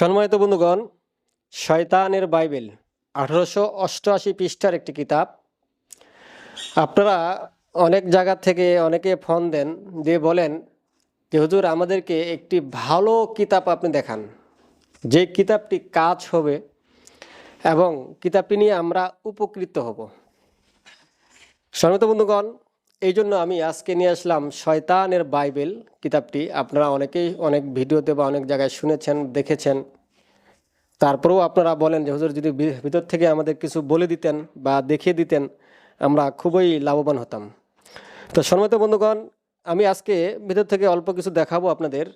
সম্মানিত বন্ধুগণ, শয়তানের বাইবেল, আঠারোশো অষ্টআশি পৃষ্ঠার একটি কিতাব। আপনারা অনেক জায়গা থেকে অনেকে ফোন দেন, দিয়ে বলেন যে, হুজুর, আমাদেরকে একটি ভালো কিতাব আপনি দেখান। যে কিতাবটি কাজ হবে এবং কিতাবটি নিয়ে আমরা উপকৃত হব। সম্মানিত বন্ধুগণ এই জন্য আমি আজকে নিয়ে আসলাম শয়তানের বাইবেল কিতাবটি। আপনারা অনেকেই অনেক ভিডিওতে বা অনেক জায়গায় শুনেছেন দেখেছেন। তারপরেও আপনারা বলেন যে হুজুর যদি ভিতর থেকে আমাদের কিছু বলে দিতেন বা দেখিয়ে দিতেন আমরা খুবই লাভবান হতাম। তো সম্মানিত বন্ধুগণ আমি আজকে ভিতর থেকে অল্প কিছু দেখাবো আপনাদের।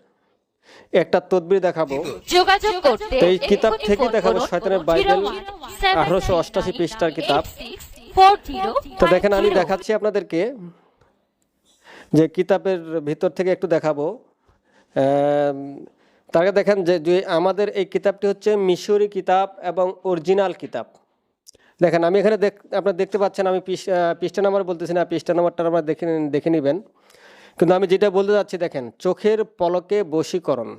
একটা তদবির দেখাবো। যোগাযোগ করতে এই কিতাব থেকে দেখাবো শয়তানের বাইবেল 01 1888 পৃষ্ঠার কিতাব। 86 তো দেখেন আমি 40 দেখাচ্ছি আপনাদেরকে যে কিতাবের ভিতর থেকে একটু দেখাবো। আগে দেখেন যে যে আমাদের এই কিতাবটি হচ্ছে মিশরি কিতাব এবং অরিজিনাল কিতাব। দেখেন আমি এখানে দেখ আপনারা দেখতে পাচ্ছেন আমি পৃষ্ঠা নাম্বার বলতেছি না পৃষ্ঠা নাম্বারটা আপনারা দেখে দেখে নেবেন। কিন্তু আমি যেটা বলতে যাচ্ছি দেখেন চোখের পলকে বশীকরণ।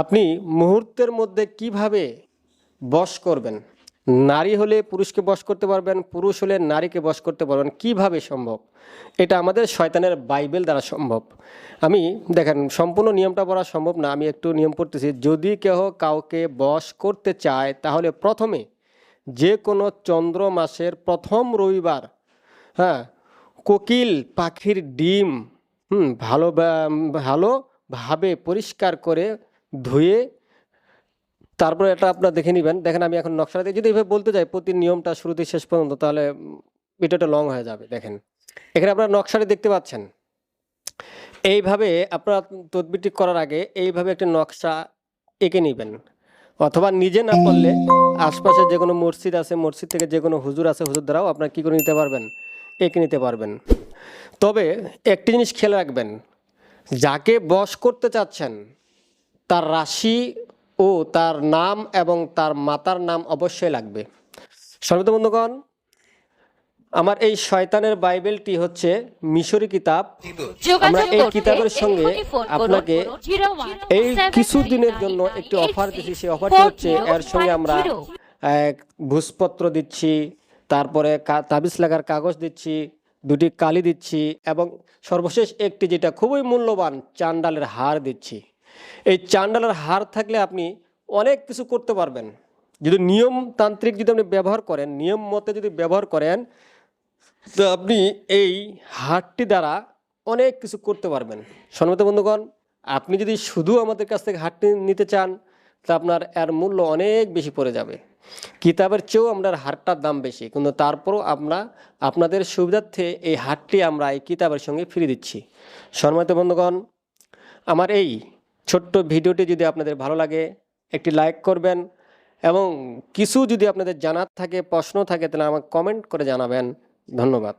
আপনি মুহূর্তের মধ্যে কীভাবে বশ করবেন? নারী হলে পুরুষকে বশ করতে পারবেন, পুরুষ হলে নারীকে বশ করতে পারবেন। কীভাবে সম্ভব? এটা আমাদের শয়তানের বাইবেল দ্বারা সম্ভব। আমি, দেখেন, সম্পূর্ণ নিয়মটা পড়া সম্ভব না, আমি একটু নিয়ম পড়তেছি। যদি কেহ কাউকে বশ করতে চায়, তাহলে প্রথমে যে কোনো চন্দ্র মাসের প্রথম রবিবার হ্যাঁ কোকিল পাখির ডিম, হুম, ভালো ভালোভাবে পরিষ্কার করে ধুয়ে তারপরে এটা আপনার দেখে নেবেন। দেখেন আমি এখন নকশা দিয়ে যদি এভাবে বলতে যাই প্রতি নিয়মটা শুরুতে শেষ পর্যন্ত, তাহলে ভিডিওটা লং হয়ে যাবে, দেখেন। এখানে আপনারা নকশাটি দেখতে পাচ্ছেন। এইভাবে আপনারা তদবিরটি করার আগে এইভাবে একটা নকশা এঁকে নেবেন। অথবা নিজে না করলে আশপাশে যে কোনো মসজিদ আছে, মসজিদ থেকে যে কোনো হুজুর আছে, হুজুর দ্বারাও আপনারা কী করে নিতে পারবেন? এঁকে নিতে পারবেন। তবে একটি জিনিস খেয়াল রাখবেন, যাকে বশ করতে চাচ্ছেন, তার রাশি ও তার নাম এবং তার মাতার নাম অবশ্যই লাগবে। সর্বত বন্ধুগণ আমার এই শয়তানের বাইবেলটি হচ্ছে মিশরি কিতাব। আমরা এই কিতাবের সঙ্গে আপনাকে এই কিছু দিনের জন্য একটি অফার দিচ্ছি সেই অফারটি হচ্ছে এর সঙ্গে আমরা এক ভূষপত্র দিচ্ছি তারপরে তাবিজ লাগার কাগজ দিচ্ছি দুটি কালি দিচ্ছি এবং সর্বশেষ একটি যেটা খুবই মূল্যবান চান্ডালের হার দিচ্ছি। এই চান্ডালের হার থাকলে আপনি অনেক কিছু করতে পারবেন। যদি নিয়মতান্ত্রিক যদি আপনি ব্যবহার করেন, নিয়ম মতে যদি ব্যবহার করেন, তো আপনি এই হারটি দ্বারা অনেক কিছু করতে পারবেন। সম্মত বন্ধুগণ, আপনি যদি শুধু আমাদের কাছ থেকে হারটি নিতে চান, তা আপনার এর মূল্য অনেক বেশি পড়ে যাবে। কিতাবের চেয়েও আপনার হারটার দাম বেশি, কিন্তু তারপরও আমরা আপনাদের সুবিধার্থে এই হারটি আমরা এই কিতাবের সঙ্গে ফ্রি দিচ্ছি। সম্মানিত বন্ধুগণ, আমার এই ছোট্ট ভিডিওটি যদি আপনাদের ভালো লাগে, একটি লাইক করবেন এবং কিছু যদি আপনাদের জানার থাকে, প্রশ্ন থাকে, তাহলে আমাকে কমেন্ট করে জানাবেন। ধন্যবাদ।